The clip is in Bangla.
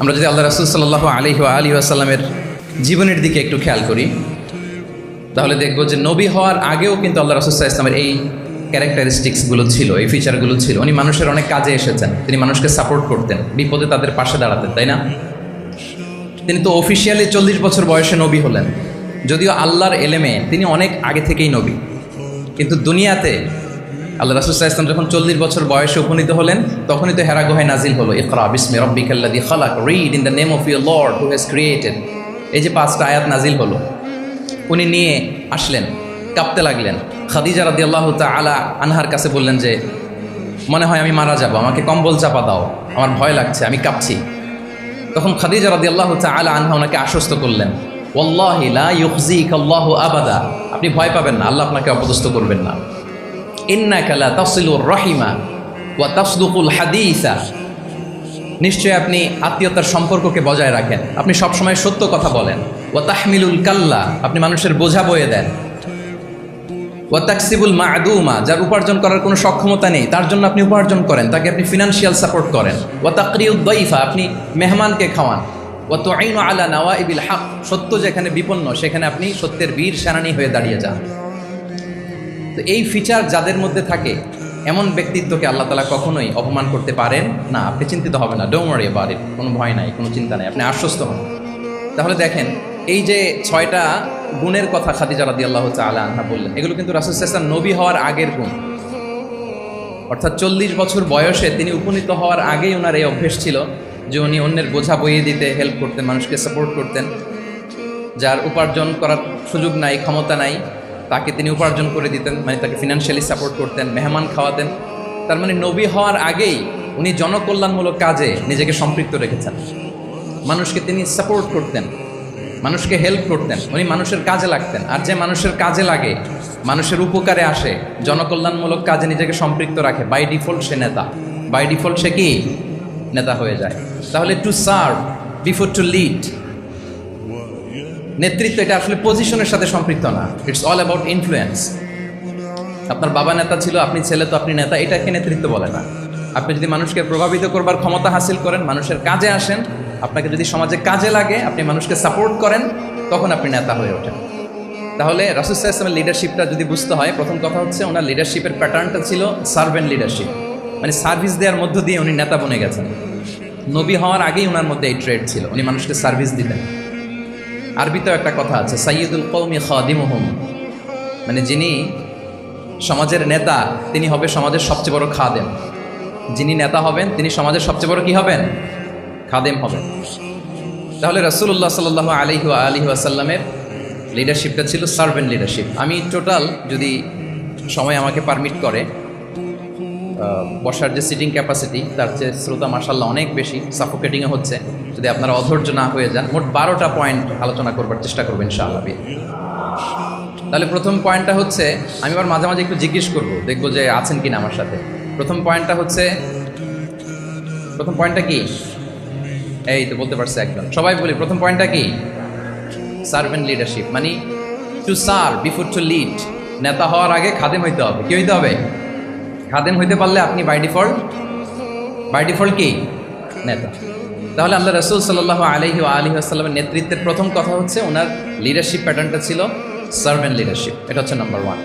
আমরা যদি আল্লাহ রাসুল সাল্লাহ আলহি আলী আসাল্লামের জীবনের দিকে একটু খেয়াল করি, তাহলে দেখব যে নবী হওয়ার আগেও কিন্তু আল্লাহ রাসুল্লাহ ইসলামের এই ক্যারেক্টারিস্টিক্সগুলো ছিল, এই ফিচারগুলো ছিল। উনি মানুষের অনেক কাজে এসেছেন, তিনি মানুষকে সাপোর্ট করতেন, বিপদে তাদের পাশে দাঁড়াতেন, তাই না? তিনি তো অফিসিয়ালি চল্লিশ বছর বয়সে নবী হলেন, যদিও আল্লাহর এলেমে তিনি অনেক আগে থেকেই নবী। কিন্তু দুনিয়াতে আল্লাহ রাসুল্লাহ ইসলাম যখন চল্লিশ বছর বয়সে উপনীত হলেন, তখনই তো হেরা গোহায় নাজিল হলো। ইকরা, বিসমি রব্বিকাল্লাদি খালাক read in the name of your Lord who has created এই যে পাঁচটা আয়াত নাজিল হলো। উনি নিয়ে আসলেন, কাঁপতে লাগলেন। খাদিজা রাদি আল্লাহ আলা আনহার কাছে বললেন যে, মনে হয় আমি মারা যাব, আমাকে কম্বল চাপা দাও, আমার ভয় লাগছে, আমি কাঁপছি। তখন খাদিজা রাদি আল্লাহ আলা আনহা ওনাকে আশ্বস্ত করলেন ওল্লাহি লা ইউখজিক আল্লাহু আবাদা। আপনি ভয় পাবেন না, আল্লাহ আপনাকে অপদস্থ করবেন না। ইন্নাকা লা তাসিলুর রহিমা ওয়া তাসদুকুল হাদিসা। নিশ্চয়ই আপনি আত্মীয়তার সম্পর্ককে বজায় রাখেন। আপনি সবসময় সত্য কথা বলেন। ও তাহমিলুল কাল্লা, আপনি মানুষের বোঝা বয়ে দেন। ও তাকসিবুল মাদুমা, যার উপার্জন করার কোনো সক্ষমতা নেই, তার জন্য আপনি উপার্জন করেন, তাকে আপনি ফিনান্সিয়াল সাপোর্ট করেন। ও তাকরিউদ্দইফা আপনি মেহমানকে খাওয়ান। ও তো আইন আলা নাওয়া ইবিল হাক, সত্য যেখানে বিপন্ন, সেখানে আপনি সত্যের বীর সেনানি হয়ে দাঁড়িয়ে যান। তো এই ফিচার যাদের মধ্যে থাকে, এমন ব্যক্তিত্বকে আল্লাহ তালা কখনোই অপমান করতে পারেন না। আপনি চিন্তিত হবে না ডোমরি বাড়ির কোনো ভয় নাই, কোনো চিন্তা নাই, আপনি আশ্বস্ত হন। তাহলে দেখেন, এই যে ছয়টা গুণের কথা খাদিজা রাদি আল্লাহ আলা আনহা বললেন, এগুলো কিন্তু রাসুল ইসলাম নবী হওয়ার আগের গুণ। অর্থাৎ চল্লিশ বছর বয়সে তিনি উপনীত হওয়ার আগেই ওনার এই অভ্যেস ছিল যে উনি অন্যের বোঝা বইয়ে দিতে হেল্প করতেন, মানুষকে সাপোর্ট করতেন। যার উপার্জন করার সুযোগ নাই, ক্ষমতা নাই তাকে তিনি উপার্জন করে দিতেন মানে তাকে ফিনান্সিয়ালি সাপোর্ট করতেন, মেহমান খাওয়াতেন। তার মানে নবী হওয়ার আগেই উনি জনকল্যাণমূলক কাজে নিজেকে সম্পৃক্ত রেখেছেন। মানুষকে তিনি সাপোর্ট করতেন, মানুষকে হেল্প করতেন, উনি মানুষের কাজে লাগতেন। আর যে মানুষের কাজে লাগে, মানুষের উপকারে আসে, জনকল্যাণমূলক কাজে নিজেকে সম্পৃক্ত রাখে বাই ডিফল্ট সে নেতা। বাই ডিফল্ট সে কি? নেতা হয়ে যায়। তাহলে to serve before to lead নেতৃত্ব, এটা আসলে পজিশনের সাথে সম্পৃক্ত না। ইটস অল অ্যাবাউট ইনফ্লুয়েন্স আপনার বাবা নেতা ছিল, আপনি ছেলে তো আপনি নেতা, এটাকে নেতৃত্ব বলে না। আপনি যদি মানুষকে প্রভাবিত করবার ক্ষমতা হাসিল করেন, মানুষের কাজে আসেন, আপনাকে যদি সমাজে কাজে লাগে, আপনি মানুষকে সাপোর্ট করেন, তখন আপনি নেতা হয়ে ওঠেন। তাহলে রাসুসাহ ইসলামের লিডারশিপটা যদি বুঝতে হয়, প্রথম কথা হচ্ছে ওনার লিডারশিপের প্যাটার্নটা ছিল সার্ভেন্ট লিডারশিপ মানে সার্ভিস দেওয়ার মধ্য দিয়ে উনি নেতা বনে গেছেন। নবী হওয়ার আগেই ওনার মধ্যে এই ট্রেড ছিল। উনি মানুষকে সার্ভিস দিতেন। আরবিতেও একটা কথা আছে সাইয়দুল কৌমি খাদিমহম। মানে যিনি সমাজের নেতা, তিনি হবে সমাজের সবচেয়ে বড় খাদেম। যিনি নেতা হবেন, তিনি সমাজের সবচেয়ে বড় কি হবেন? খাদেম হবেন। তাহলে রসুল্লাহ সাল আলহি আলহি আসাল্লামের লিডারশিপটা ছিল সার্ভেন্ট লিডারশিপ আমি টোটাল যদি সময় আমাকে পারমিট করে বসার যে সিটিং ক্যাপাসিটি তার চেয়ে শ্রোতা মার্শাল্লাহ অনেক বেশি সাফোকেটিংয়ে হচ্ছে। যদি আপনারা অধৈর্য না হয়ে যান, মোট বারোটা পয়েন্ট আলোচনা করবার চেষ্টা করবেন ইনশাআল্লাহ তাহলে প্রথম পয়েন্টটা হচ্ছে, আমি আবার মাঝে মাঝে একটু জিজ্ঞেস করব, দেখব যে আছেন কিনা আমার সাথে। প্রথম পয়েন্টটা হচ্ছে, প্রথম পয়েন্টটা কি? এই তো বলতে পারছে একজন। সবাই বলি, প্রথম পয়েন্টটা কি? সার্ভেন্ট লিডারশিপ মানে to serve before to lead নেতা হওয়ার আগে খাদেম হইতে হবে। কি হইতে হবে? খাদেম হইতে পারলে আপনি বাই ডিফল্ট বাই ডিফল্ট কি? নেতা। তাহলে আল্লাহ রসুল সাল্লাহ আলহি আলহি আসসালামের নেতৃত্বের প্রথম কথা হচ্ছে ওনার লিডারশিপ প্যাটার্নটা ছিল সার্ভেন্ট লিডারশিপ এটা হচ্ছে নাম্বার ওয়ান